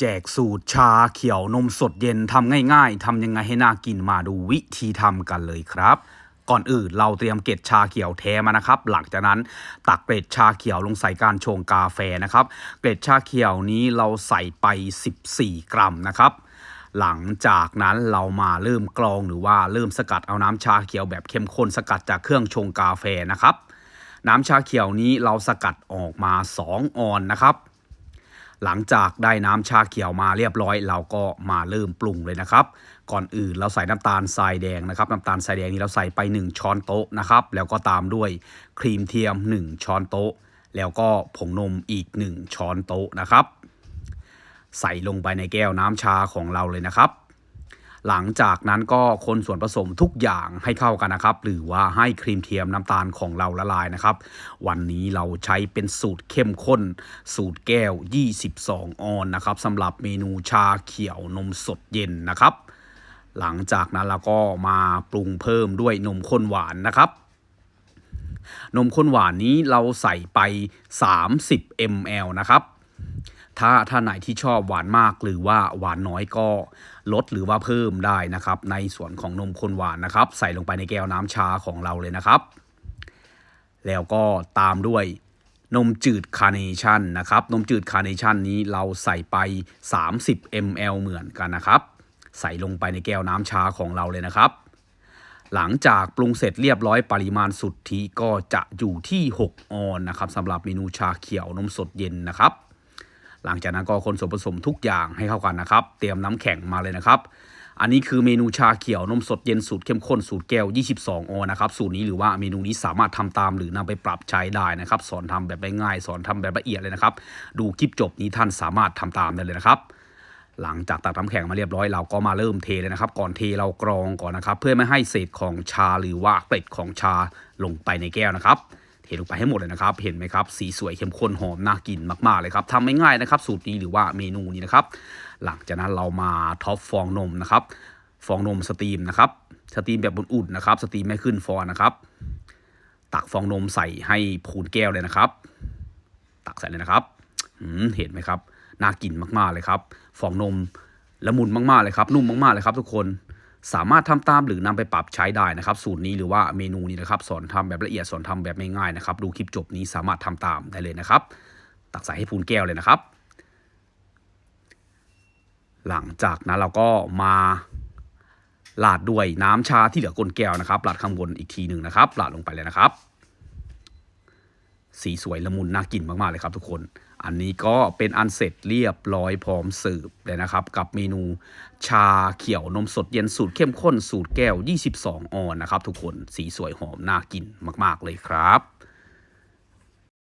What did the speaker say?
แจกสูตรชาเขียวนมสดเย็นทำง่ายๆทำยังไงให้น่ากินมาดูวิธีทำกันเลยครับ ก่อนอื่นเราเตรียมเกล็ดชาเขียวแท้มานะครับ หลังจากนั้นตักเกล็ดชาเขียวลงใส่การชงกาแฟนะครับ เกล็ดชาเขียวนี้เราใส่ไป 14 กรัมนะครับหลังจากนั้นเรามาเริ่มกรองหรือว่าเริ่มสกัดเอาน้ำชาเขียวแบบเข้มข้นสกัดจากเครื่องชงกาแฟนะครับ น้ำชาเขียวนี้เราสกัดออกมา 2 ออนนะครับ หลังจากได้น้ำชาเขียวมาเรียบร้อย เราก็มาเริ่มปรุงเลยนะครับ ก่อนอื่นเราใส่น้ำตาลทรายแดงนะครับ น้ำตาลทรายแดงนี้เราใส่ไป 1 ช้อนโต๊ะนะครับ แล้วก็ตามด้วยครีมเทียม 1 ช้อนโต๊ะ แล้วก็ผงนมอีก 1 ช้อนโต๊ะนะครับ ใส่ลงไปในแก้วน้ำชาของเราเลยนะครับ หลังจากนั้นก็คนส่วนผสมทุกอย่างให้เข้ากันนะครับ หรือว่าให้ครีมเทียมน้ำตาลของเราละลายนะครับ วันนี้เราใช้เป็นสูตรเข้มข้น สูตรแก้ว 22 ออนนะครับสำหรับเมนูชาเขียวนมสดเย็นนะครับ หลังจากนั้นเราก็มาปรุงเพิ่มด้วยนมข้นหวานนะครับนมข้นหวานนี้เราใส่ไป 30 ml นะครับ ถ้าถ้าไหนที่ชอบหวานมากหรือว่าหวานน้อยก็ลดหรือว่าเพิ่มได้นะครับ ในส่วนของนมข้นหวานนะครับ ใส่ลงไปในแก้วน้ำชาของเราเลยนะครับ แล้วก็ตามด้วยนมจืดคาร์เนชั่นนะครับ นมจืดคาร์เนชั่นนี้เราใส่ไป 30 ml เหมือนกันนะครับ ใส่ลงไปในแก้วน้ำชาของเราเลยนะครับ หลังจากปรุงเสร็จเรียบร้อยปริมาณสุทธิก็จะอยู่ที่ 6 ออนนะครับสำหรับเมนูชาเขียวนมสดเย็นนะครับ หลังจากนั้นก็คนส่วนผสมทุกอย่างให้เข้ากันนะครับ เตรียมน้ำแข็งมาเลยนะครับ อันนี้คือเมนูชาเขียวนมสดเย็นสูตรเข้มข้นสูตรแก้ว 22ออนนะครับสูตรนี้หรือว่าเมนูนี้สามารถทำตามหรือนำไปปรับใช้ได้นะครับ สอนทำแบบง่ายๆสอนทำแบบละเอียดเลยนะครับ ดูคลิปจบนี้ท่านสามารถทำตามได้เลยนะครับหลังจากตักน้ำแข็งมาเรียบร้อยเราก็มาเริ่มเทเลยนะครับ ก่อนเทเรากรองก่อนนะครับ เพื่อไม่ให้เศษของชาหรือว่าเกล็ดของชาลงไปในแก้วนะครับ ทลงไปให้หมดเลยนะครับ เห็นไหมครับ สีสวยเข้มข้นหอมน่ากินมากๆเลยครับทำง่ายๆนะครับสูตรนี้หรือว่าเมนูนี้นะครับ หลังจากนั้นเรามาท็อปฟองนมนะครับ ฟองนมสตรีมนะครับสตรีมแบบอุ่นๆนะครับ สตรีมไม่ขึ้นฟองนะครับ ตักฟองนมใส่ให้พูนแก้วเลยนะครับ ตักใส่เลยนะครับเห็นไหมครับ น่ากินมากๆเลยครับ ฟองนมละมุนมากๆเลยครับ นุ่มมากๆเลยครับ ทุกคน สามารถทำตามหรือนำไปปรับใช้ได้นะครับ สูตรนี้หรือว่าเมนูนี้นะครับสอนทำแบบละเอียดสอนทำแบบง่ายๆนะครับ ดูคลิปจบนี้สามารถทำตามได้เลยนะครับ ตักใส่ให้พูนแก้วเลยนะครับ หลังจากนั้นเราก็มาลาดด้วยน้ำชาที่เหลือก้นแก้วนะครับลาดข้างบนอีกทีหนึ่งนะครับลาดลงไปเลยนะครับ สีสวยละมุนน่ากินมากๆเลยครับทุกคน อันนี้ก็เป็นอันเสร็จเรียบร้อยพร้อมเสิร์ฟเลยนะครับ กับเมนูชาเขียวนมสดเย็นสูตรเข้มข้นสูตรแก้ว 22 ออนนะครับ ทุกคนสีสวยหอมน่ากินมาก ๆ เลยครับ